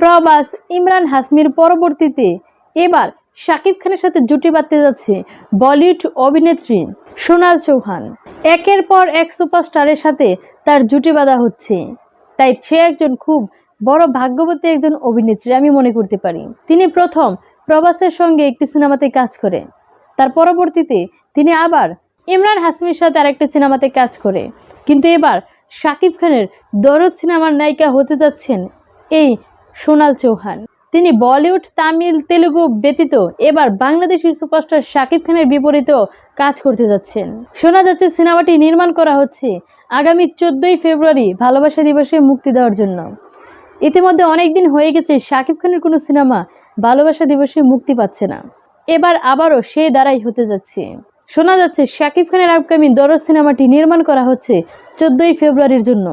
প্রবাস ইমরান হাসমির পরবর্তীতে এবার শাকিব খানের সাথে জুটি বাঁধতে যাচ্ছে বলিউড অভিনেত্রী সোনাল চৌহান। একের পর এক সুপারস্টারের সাথে তার জুটি বাঁধা হচ্ছে। তাই সে একজন খুব বড় ভাগ্যবতী একজন অভিনেত্রী আমি মনে করতে পারি। তিনি প্রথম প্রবাসের সঙ্গে একটি সিনেমাতে কাজ করে। তার পরবর্তীতে তিনি আবার ইমরান হাসমির সাথে আরেকটি সিনেমাতে কাজ করে। কিন্তু এবার শাকিব খানের দরদ সিনেমার নায়িকা হতে যাচ্ছেন এই সোনাল চৌহান। তিনি বলিউড, তামিল, তেলুগু ব্যতীত এবার বাংলাদেশের সুপারস্টার শাকিব খানের বিপরীতেও কাজ করতে যাচ্ছেন। শোনা যাচ্ছে সিনেমাটি নির্মাণ করা হচ্ছে আগামী চোদ্দোই ফেব্রুয়ারি ভালোবাসা দিবসে মুক্তি দেওয়ার জন্য। ইতিমধ্যে অনেক দিন হয়ে গেছে শাকিব খানের কোনো সিনেমা ভালোবাসা দিবসে মুক্তি পাচ্ছে না। এবার আবারও সেই দ্বারাই হতে যাচ্ছে। শোনা যাচ্ছে শাকিব খানের আপকামিং দরজ সিনেমাটি নির্মাণ করা হচ্ছে চোদ্দোই ফেব্রুয়ারির জন্য।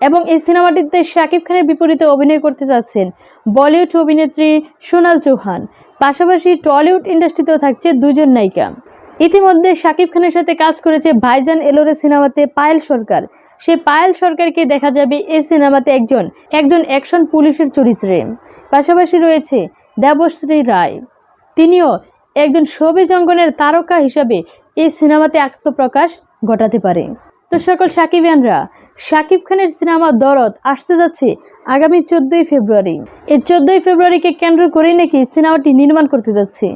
এবং এই সিনেমাটিতে শাকিব খানের বিপরীতে অভিনয় করতে যাচ্ছেন বলিউড অভিনেত্রী সোনাল চৌহান। পাশাপাশি টলিউড ইন্ডাস্ট্রিতেও থাকছে দুজন নায়িকা। ইতিমধ্যে শাকিব খানের সাথে কাজ করেছে ভাইজান এলোরে সিনেমাতে পায়েল সরকার। সে পায়েল সরকারকে দেখা যাবে এই সিনেমাতে একজন একজন অ্যাকশন পুলিশের চরিত্রে। পাশাপাশি রয়েছে দেবশ্রী রায়। তিনিও একজন সবিজ অঙ্গনের তারকা হিসাবে এই সিনেমাতে আত্মপ্রকাশ ঘটাতে পারে। তো সকল সাকিব সাকিবিয়ানরা শাকিব খানের সিনেমা দরদ আসতে যাচ্ছে আগামী চোদ্দোই ফেব্রুয়ারি। এই চোদ্দোই ফেব্রুয়ারিকে কেন্দ্র করেই নাকি সিনেমাটি নির্মাণ করতে যাচ্ছে।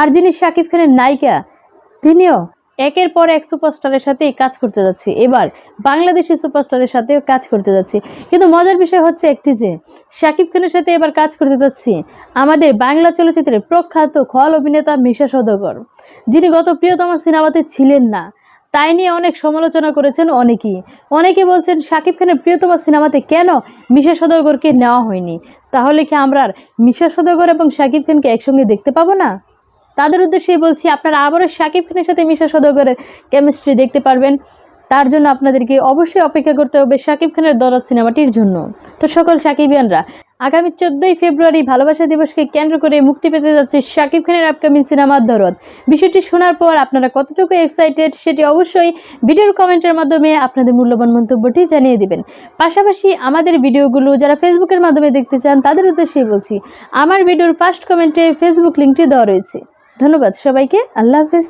আর যিনি শাকিব খানের নায়িকা, তিনিও একের পর এক সুপারস্টারের সাথে কাজ করতে যাচ্ছে। এবার বাংলাদেশি সুপারস্টারের সাথেও কাজ করতে যাচ্ছে। কিন্তু মজার বিষয় হচ্ছে একটি যে শাকিব খানের সাথে এবার কাজ করতে যাচ্ছে আমাদের বাংলা চলচ্চিত্রের প্রখ্যাত খল অভিনেতা মিশা সদগর যিনি গত প্রিয়তমা সিনেমাতে ছিলেন না। তাই নিয়ে অনেক সমালোচনা করেছেন অনেকেই। অনেকে বলছেন, শাকিব খানের প্রিয়তমা সিনেমাতে কেন মিশা সদগরকে নেওয়া হয়নি? তাহলে কি আমরা আর মিশা সদগর এবং শাকিব খানকে একসঙ্গে দেখতে পাবো না? তাদের উদ্দেশ্যে বলছি, আপনারা আবারও শাকিব খানের সাথে মিশা সদগরের কেমিস্ট্রি দেখতে পারবেন। তার জন্য আপনাদেরকে অবশ্যই অপেক্ষা করতে হবে শাকিব খানের দরদ সিনেমাটির জন্য। তো সকল সাকিবিয়ানরা আগামী চোদ্দই ফেব্রুয়ারি ভালোবাসা দিবসকে কেন্দ্র করে মুক্তি পেতে যাচ্ছে শাকিব খানের আপকামিং সিনেমার দরদ। বিষয়টি শোনার পর আপনারা কতটুকু এক্সাইটেড সেটি অবশ্যই ভিডিওর কমেন্টের মাধ্যমে আপনাদের মূল্যবান মন্তব্যটি জানিয়ে দিবেন। পাশাপাশি আমাদের ভিডিওগুলো যারা ফেসবুকের মাধ্যমে দেখতে চান, তাদের উদ্দেশ্যেই বলছি, আমার ভিডিওর ফার্স্ট কমেন্টে ফেসবুক লিঙ্কটি দেওয়া রয়েছে। ধন্যবাদ সবাইকে, আল্লাহ হাফিজ।